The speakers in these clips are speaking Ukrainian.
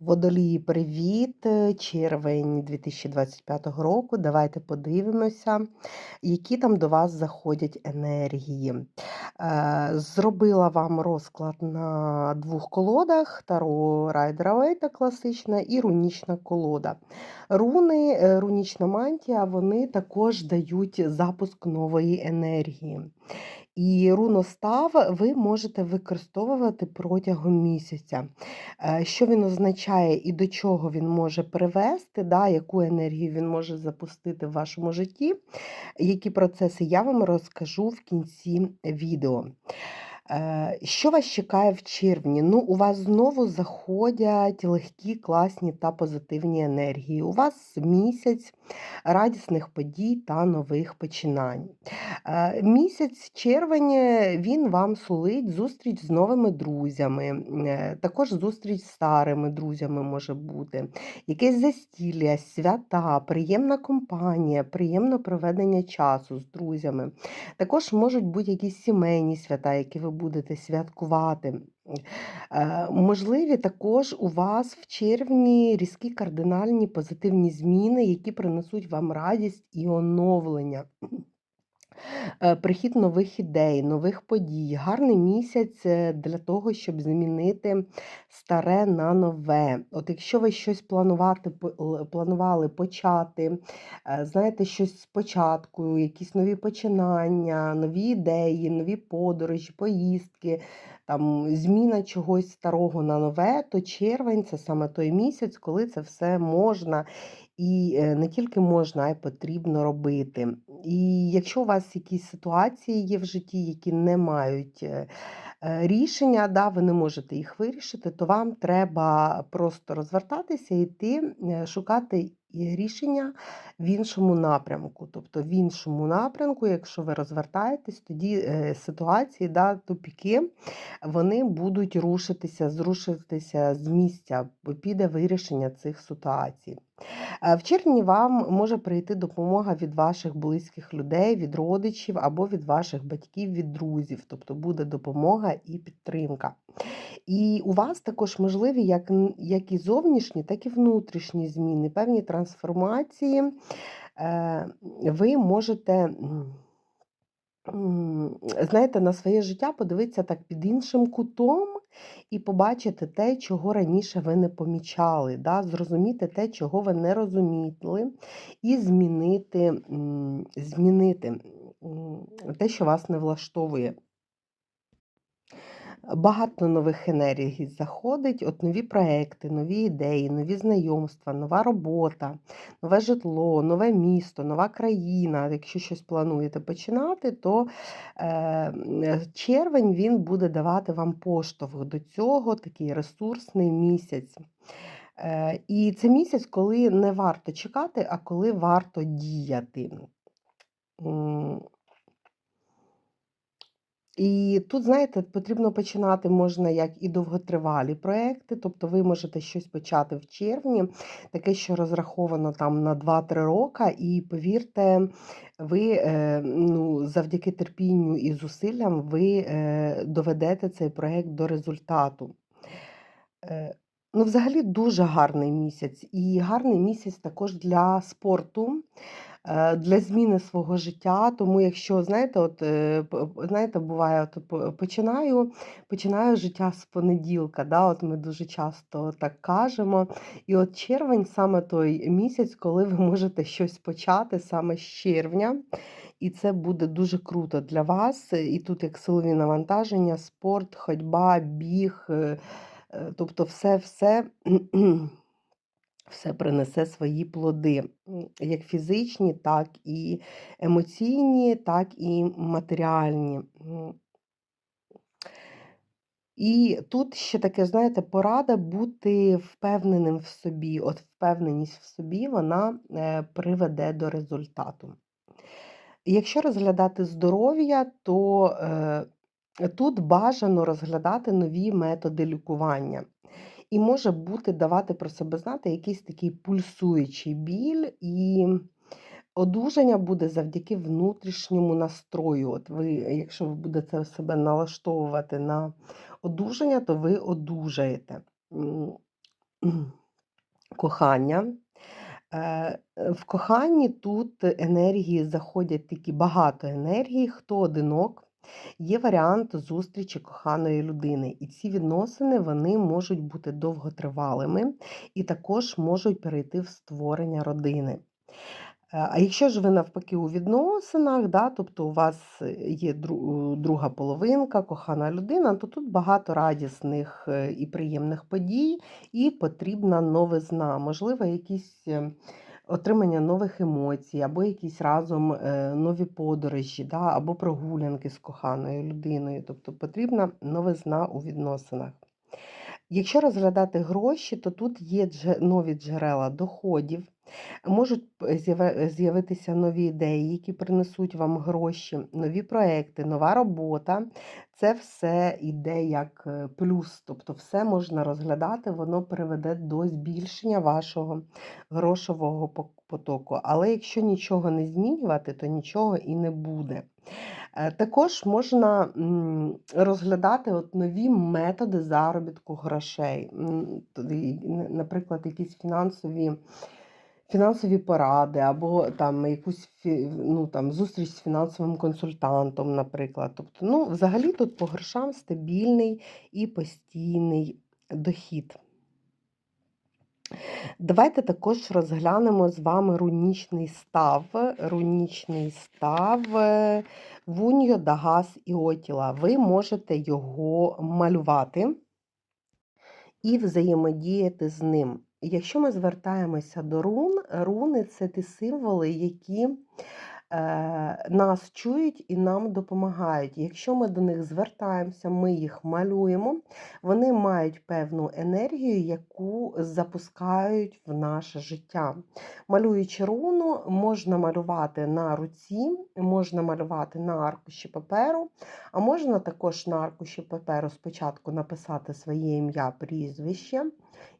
Водолії, привіт! Е, червень 2025 року. Давайте подивимося, які там до вас заходять енергії. Е, Зробила вам розклад на двох колодах: Таро Райдера Вейта класична і рунічна колода. Руни, е, рунічна мантія, вони також дають запуск нової енергії. І руностав ви можете використовувати протягом місяця. Е, що він означає і до чого він може привести, да, яку енергію він може запустити в вашому житті, які процеси я вам розкажу в кінці відео. Е, що вас чекає в червні? Ну, у вас знову заходять легкі, класні та позитивні енергії. У вас місяць радісних подій та нових починань. Е, місяць червень він вам сулить зустріч з новими друзями, е, також зустріч з старими друзями може бути, якесь застілля, свята, приємна компанія, приємне проведення часу з друзями. Також можуть бути якісь сімейні свята, які ви будете святкувати. Е, можливі також у вас в червні різкі кардинальні позитивні зміни, які принесуть вам радість і оновлення. Е, прихід нових ідей, нових подій. Гарний місяць е, для того, щоб змінити старе на нове. От якщо ви щось планувати, планували почати, е, знаєте, щось спочатку, якісь нові починання, нові ідеї, нові подорожі, поїздки, там зміна чогось старого на нове, то червень це саме той місяць, коли це все можна. І е, не тільки можна, а й потрібно робити. І якщо у вас якісь ситуації є в житті, які не мають е, е, рішення, да, ви не можете їх вирішити, то вам треба просто розвертатися і йти шукати рішення в іншому напрямку. Тобто в іншому напрямку, якщо ви розвертаєтесь, тоді ситуації, да, тупіки, вони будуть рушитися, зрушитися з місця, піде вирішення цих ситуацій. Е, в червні вам може прийти допомога від ваших близьких людей, від родичів або від ваших батьків, від друзів, тобто буде допомога і підтримка. І у вас також можливі як як і зовнішні, так і внутрішні зміни, певні трансформації. Е, ви можете знаєте, на своє життя подивитися так під іншим кутом і побачити те, чого раніше ви не помічали, да? зрозуміти те, чого ви не розуміли, і змінити, змінити те, що вас не влаштовує. Багато нових енергій заходить, от нові проекти, нові ідеї, нові знайомства, нова робота, нове житло, нове місто, нова країна. Якщо щось плануєте починати, то е, червень він буде давати вам поштовх до цього, такий ресурсний місяць. Е, І це місяць, коли не варто чекати, а коли варто діяти. І тут, знаєте, потрібно починати можна як і довготривалі проекти, тобто ви можете щось почати в червні, таке, що розраховано там на 2-3 роки, і повірте, ви е, ну, завдяки терпінню і зусиллям ви е, доведете цей проект до результату. Е, ну, взагалі дуже гарний місяць, і гарний місяць також для спорту. Е, для зміни свого життя. Тому якщо, знаєте, от е, знаєте, буває, от починаю починаю життя з понеділка. да, от Ми дуже часто так кажемо. І от червень саме той місяць, коли ви можете щось почати саме з червня. І це буде дуже круто для вас. І тут як силові навантаження, спорт, ходьба, біг, е, тобто все-все все принесе свої плоди, як фізичні, так і емоційні, так і матеріальні. І тут ще таке, знаєте, порада бути впевненим в собі. От впевненість в собі вона е, приведе до результату. Якщо розглядати здоров'я, то е, тут бажано розглядати нові методи лікування і може бути давати про себе знати якийсь такий пульсуючий біль, і одужання буде завдяки внутрішньому настрою. От ви, якщо ви будете себе налаштовувати на одужання, то ви одужаєте. Кохання. Е, в коханні тут енергії заходять такі багато енергії, хто одинок, є варіант зустрічі коханої людини. І ці відносини вони можуть бути довготривалими і також можуть перейти в створення родини. Е, а якщо ж ви навпаки у відносинах, да, тобто у вас е, є друга половинка, кохана людина, то тут багато радісних е, і приємних подій, і потрібна новизна, можливо, якісь отримання нових емоцій, або якісь разом е, нові подорожі, да, або прогулянки з коханою людиною. Тобто потрібна новизна у відносинах. Якщо розглядати гроші, то тут є нові джерела доходів, можуть з'явитися нові ідеї, які принесуть вам гроші, нові проекти, нова робота. Це все йде як е, плюс, тобто все можна розглядати, воно приведе до збільшення вашого грошового потоку. Але якщо нічого не змінювати, то нічого і не буде. Е, Також можна розглядати от нові методи заробітку грошей. Наприклад, якісь фінансові, фінансові поради, або там якусь ну, там, зустріч з фінансовим консультантом, наприклад. Тобто, ну, взагалі тут по грошам стабільний і постійний дохід. Давайте також розглянемо з вами рунічний став. Рунічний став е, Вуньо, Дагас і Отіла. Ви можете його малювати і взаємодіяти з ним. Якщо ми звертаємося до рун, руни це ті символи, які нас чують і нам допомагають. Якщо ми до них звертаємося, ми їх малюємо, вони мають певну енергію, яку запускають в наше життя. Малюючи руну, можна малювати на руці, можна малювати на аркуші паперу, а можна також на аркуші паперу спочатку написати своє ім'я, прізвище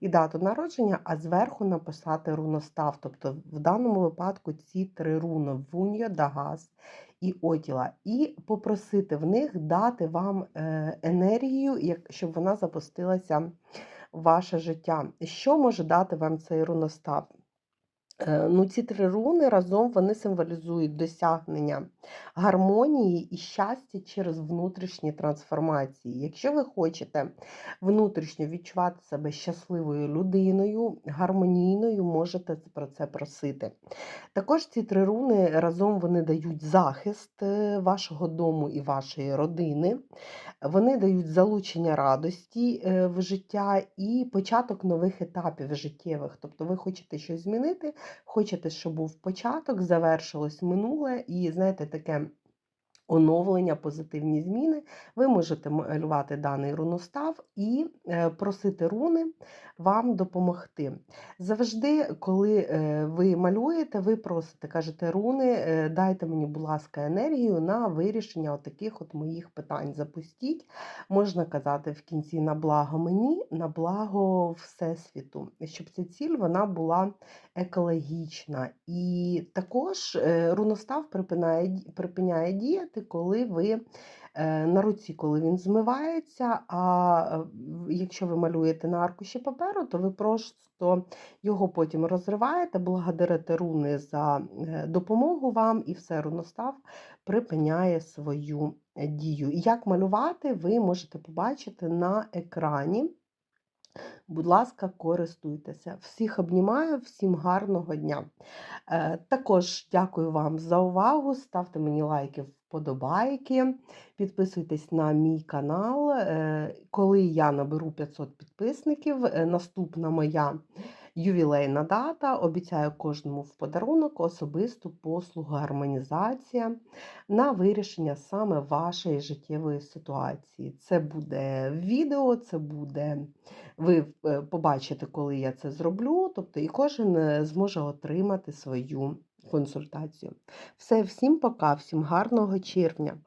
і дату народження, а зверху написати руностав. Тобто в даному випадку ці три руни Вуньо, Дагас і Отіла. І попросити в них дати вам е, енергію, щоб вона запустилася в ваше життя. Що може дати вам цей руностав? Е, Ну, ці три руни разом вони символізують досягнення гармонії і щастя через внутрішні трансформації. Якщо ви хочете внутрішньо відчувати себе щасливою людиною, гармонійною, можете про це просити. Також ці три руни разом вони дають захист е, вашого дому і вашої родини. Вони дають залучення радості е, в життя і початок нових етапів життєвих. Тобто ви хочете щось змінити, хочете, щоб був початок, завершилось минуле, і знаєте, таке. Оновлення, позитивні зміни, ви можете малювати даний руностав і е, просити руни вам допомогти. Завжди, коли е, ви малюєте, ви просите, кажете, руни, е, дайте мені, будь ласка, енергію на вирішення таких от моїх питань. Запустіть, можна казати в кінці на благо мені, на благо Всесвіту, щоб ця ціль вона була екологічна. І також руностав припинає, ді- припиняє діяти, коли ви е, на руці, коли він змивається. А е, якщо ви малюєте на аркуші паперу, то ви просто його потім розриваєте, благодарите руни за е, допомогу вам, і все, руностав припиняє свою дію. Як малювати, ви можете побачити на екрані. Будь ласка, користуйтеся. Всіх обнімаю, всім гарного дня. Також дякую вам за увагу. Ставте мені лайки, вподобайки, підписуйтесь на мій канал. Е, Коли я наберу 500 підписників, е, наступна моя ювілейна дата. Обіцяю кожному в подарунок особисту послугу гармонізація на вирішення саме вашої життєвої ситуації. Це буде відео, це буде. Ви е, побачите, коли я це зроблю, тобто і кожен зможе отримати свою консультацію. Все, всім пока, всім гарного червня!